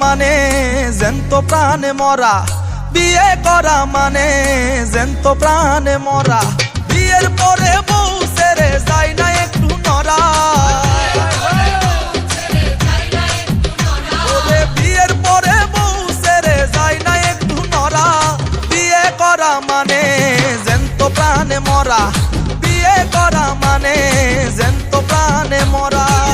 মানে জ্যান্ত প্রাণে মরা। বিয়ে করা মানে জ্যান্ত প্রাণে মরা। মানে জ্যান্ত প্রাণে মরা। বিয়ে করা মানে জ্যান্ত প্রাণে মরা।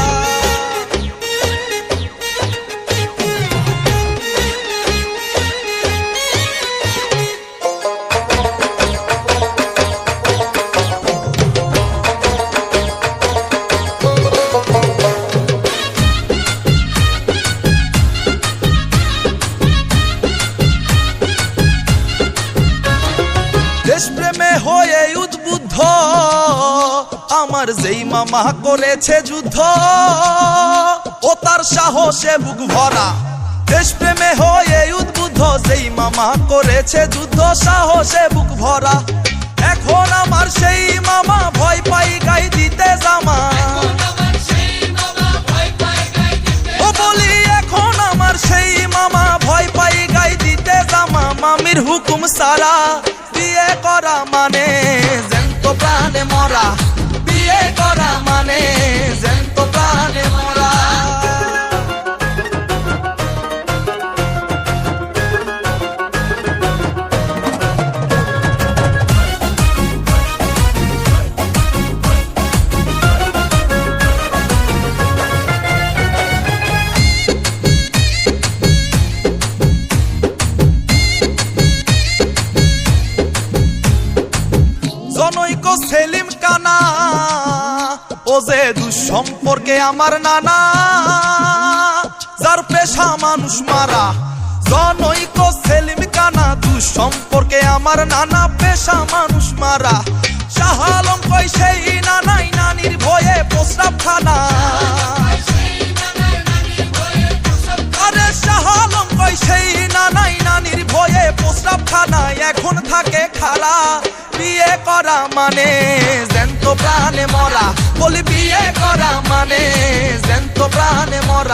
আমার যেই মামা করেছে যুদ্ধ, ও তার সাহসে বুক ভরা। দেশপ্রেমে হয়ে উদ্বুদ্ধ, যেই মামা করেছে যুদ্ধ, সাহসে বুক ভরা। এখন আমার সেই মামা ভয় পাই গাই দিতে জামা। ও বলি, এখন আমার সেই মামা ভয় পাই গাই দিতে জামা। মামির হুকুম সারা, বিয়ে করা মানে জ্যান্ত প্রাণে মরা। সেলিম কানা, ও যে দুঃসম্পর্কে আমার নানা, যার পেশা মানুষ মারা। জনৈক সেলিম কানা, দুঃসম্পর্কে আমার নানা পেশা মানুষ মারা। শাহ আলম কই সেই নানাই নানির ভয়ে প্রস্রাব খানা। আরে শাহ আলম কই সেই নানাই নানির ভয়ে প্রস্রাব খানায় এখন থাকে খালা। করা মানে? জ্যান্ত প্রাণে মরা। বলি বিয়ে করা মানে? জ্যান্ত প্রাণে মরা।